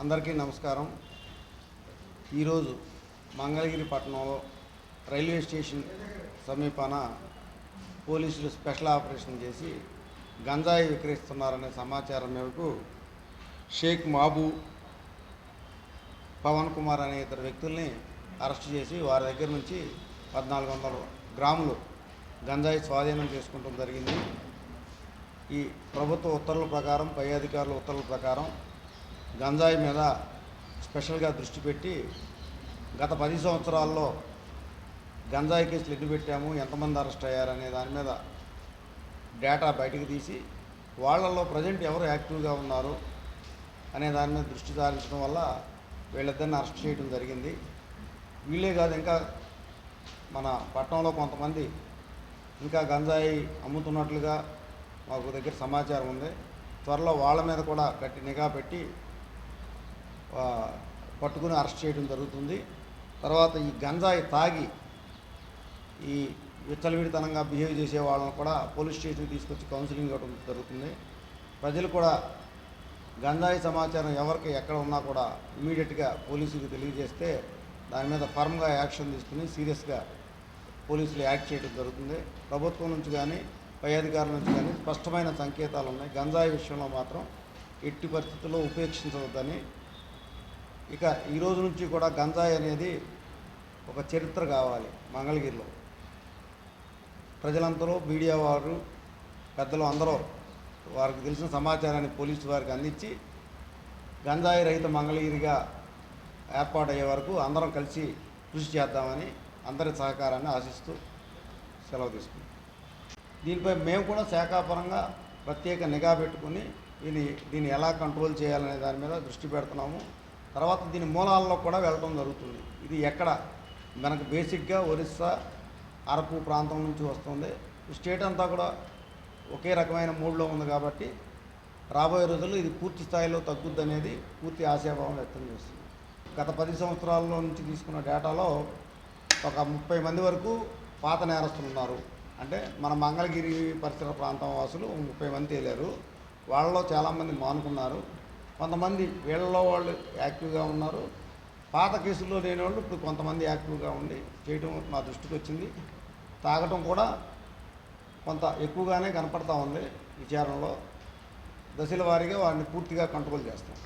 అందరికీ నమస్కారం. ఈరోజు మంగళగిరి పట్టణంలో రైల్వే స్టేషన్ సమీపాన పోలీసులు స్పెషల్ ఆపరేషన్ చేసి గంజాయి విక్రయిస్తున్నారనే సమాచారం మేరకు షేక్ మాబు పవన్ కుమార్ అనే ఇద్దరు వ్యక్తుల్ని అరెస్ట్ చేసి వారి దగ్గర నుంచి పద్నాలుగు వందల గ్రాములు గంజాయి స్వాధీనం చేసుకోవడం జరిగింది. ఈ ప్రభుత్వ ఉత్తర్వుల ప్రకారం పై అధికారుల ఉత్తర్వుల ప్రకారం గంజాయి మీద స్పెషల్గా దృష్టి పెట్టి గత పది సంవత్సరాల్లో గంజాయి కేసులు ఎన్ని పెట్టాము ఎంతమంది అరెస్ట్ అయ్యారనే దాని మీద డేటా బయటకు తీసి వాళ్ళల్లో ప్రజెంట్ ఎవరు యాక్టివ్గా ఉన్నారు అనే దాని మీద దృష్టి సారించడం వల్ల వీళ్ళిద్దరిని అరెస్ట్ చేయడం జరిగింది. వీళ్ళే కాదు ఇంకా మన పట్టణంలో కొంతమంది ఇంకా గంజాయి అమ్ముతున్నట్లుగా మాకు దగ్గర సమాచారం ఉంది. త్వరలో వాళ్ళ మీద కూడా గట్టి నిఘా పెట్టి పట్టుకుని అరెస్ట్ చేయడం జరుగుతుంది. తర్వాత ఈ గంజాయి తాగి ఈ విచ్చలవిడితనంగా బిహేవ్ చేసే వాళ్ళని కూడా పోలీస్ స్టేషన్కి తీసుకొచ్చి కౌన్సిలింగ్ ఇవ్వడం జరుగుతుంది. ప్రజలు కూడా గంజాయి సమాచారం ఎవరికి ఎక్కడ ఉన్నా కూడా ఇమీడియట్గా పోలీసులకు తెలియజేస్తే దాని మీద ఫర్మ్గా యాక్షన్ తీసుకుని సీరియస్గా పోలీసులు యాక్ట్ చేయడం జరుగుతుంది. ప్రభుత్వం నుంచి కానీ పై అధికారుల నుంచి కానీ స్పష్టమైన సంకేతాలు ఉన్నాయి. గంజాయి విషయంలో మాత్రం ఎట్టి పరిస్థితుల్లో ఉపేక్షించవద్దని. ఇక ఈ రోజు నుంచి కూడా గంజాయి అనేది ఒక చరిత్ర కావాలి మంగళగిరిలో. ప్రజలందరూ మీడియా వారు పెద్దలు అందరూ వారికి తెలిసిన సమాచారాన్ని పోలీసు వారికి అందించి గంజాయి రహిత మంగళగిరిగా ఏర్పాటయ్యే వరకు అందరం కలిసి కృషి చేద్దామని అందరి సహకారాన్ని ఆశిస్తూ సెలవు తీసుకున్నాం. దీనిపై మేము కూడా శాఖాపరంగా ప్రత్యేక నిఘా పెట్టుకుని దీన్ని దీన్ని ఎలా కంట్రోల్ చేయాలనే దాని మీద దృష్టి పెడుతున్నాము. తర్వాత దీని మూలాల్లో కూడా వెళ్ళడం జరుగుతుంది. ఇది ఎక్కడ? మనకు బేసిక్గా ఒరిస్సా అరకు ప్రాంతం నుంచి వస్తుంది. స్టేట్ అంతా కూడా ఒకే రకమైన మూడ్లో ఉంది కాబట్టి రాబోయే రోజుల్లో ఇది పూర్తి స్థాయిలో తగ్గుద్ది అనేది పూర్తి ఆశాభావం వ్యక్తం చేస్తుంది. గత పది సంవత్సరాల్లో నుంచి తీసుకున్న డేటాలో ఒక ముప్పై మంది వరకు పాత నేరస్తులు ఉన్నారు. అంటే మన మంగళగిరి పరిసర ప్రాంతం వాసులు ముప్పై మంది తేలారు. వాళ్ళలో చాలామంది మానుకున్నారు. కొంతమంది వీళ్ళలో వాళ్ళు యాక్టివ్గా ఉన్నారు. పాత కేసుల్లో లేని వాళ్ళు ఇప్పుడు కొంతమంది యాక్టివ్గా ఉండి చేయడం మా దృష్టికి వచ్చింది. తాగటం కూడా కొంత ఎక్కువగానే కనపడతా ఉంది విచారణలో. దశల వారీగా వారిని పూర్తిగా కంట్రోల్ చేస్తాం.